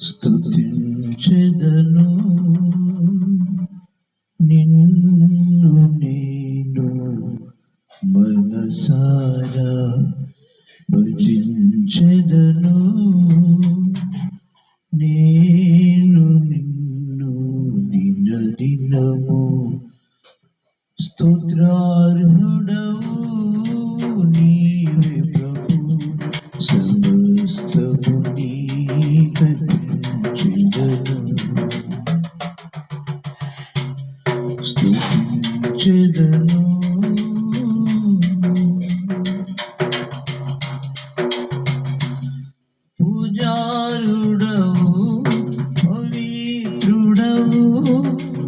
స్తుతించెదను. నిన్ను నేను మనసారా భజించెదను. స్తుతించెదను పూజారుడవు పవిత్రుడవు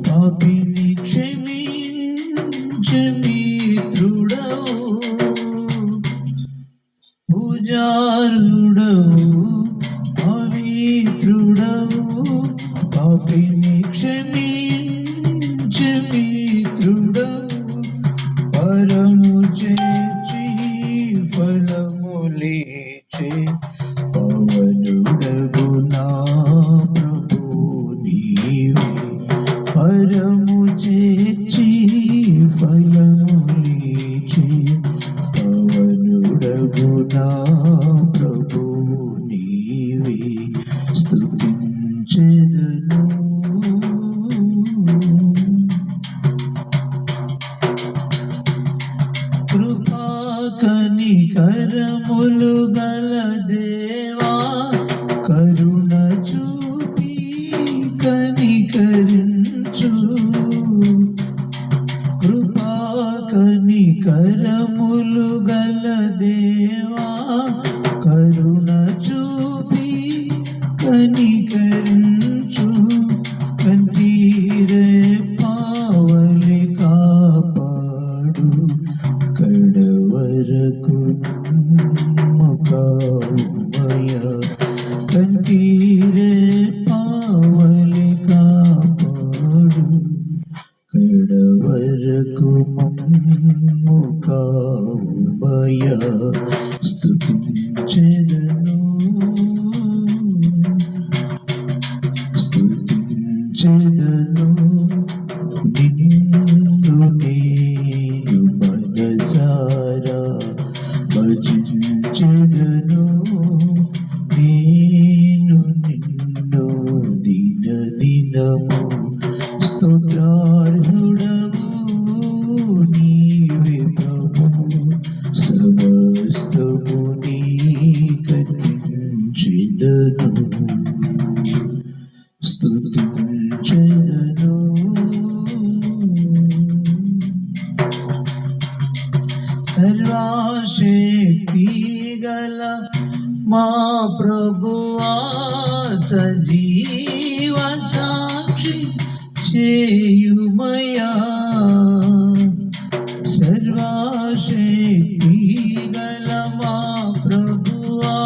పాపిని క్షమించ మిత్రుడవు పూజారుడవు పవిత్రుడవు పరము చేచి ఫలములిచే పవనుడగు నా ప్రభు నీవే స్తుతించెదను. కృపా కనికరములు గల దేవా కరు కనికరములు గల దేవా కరుణ చూపి కనికరించు కంటీరే పావలి కాపాడు కడవరకు మకామయ కడవరకు మమ్ము కావుమయ స్తుతించెదను. స్తుతించెదను. నిన్ను నేను మనసారా? భజించెదను. నేను నిన్ను దిన దినము మా ప్రభువా సజీవ సాక్షి చేయుమయా సర్వాశక్తి గల మా ప్రభువా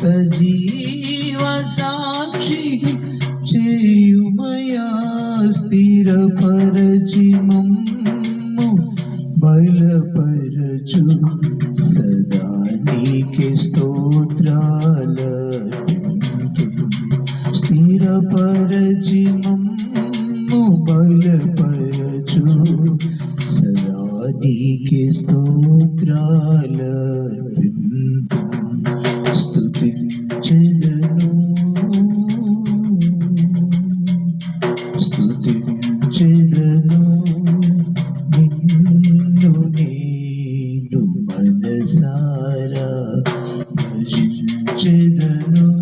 సజీవ సాక్షి చేయుమయా స్థిరపరచి మమ్ము బలపరచు నీకే స్తోత్రాలూ స్థిరపరచి మమ్ము బలపరచు. సదా నీకే స్తోత్రాలూ స్తుతించెదను. స్తుతించెదను. Mm-hmm.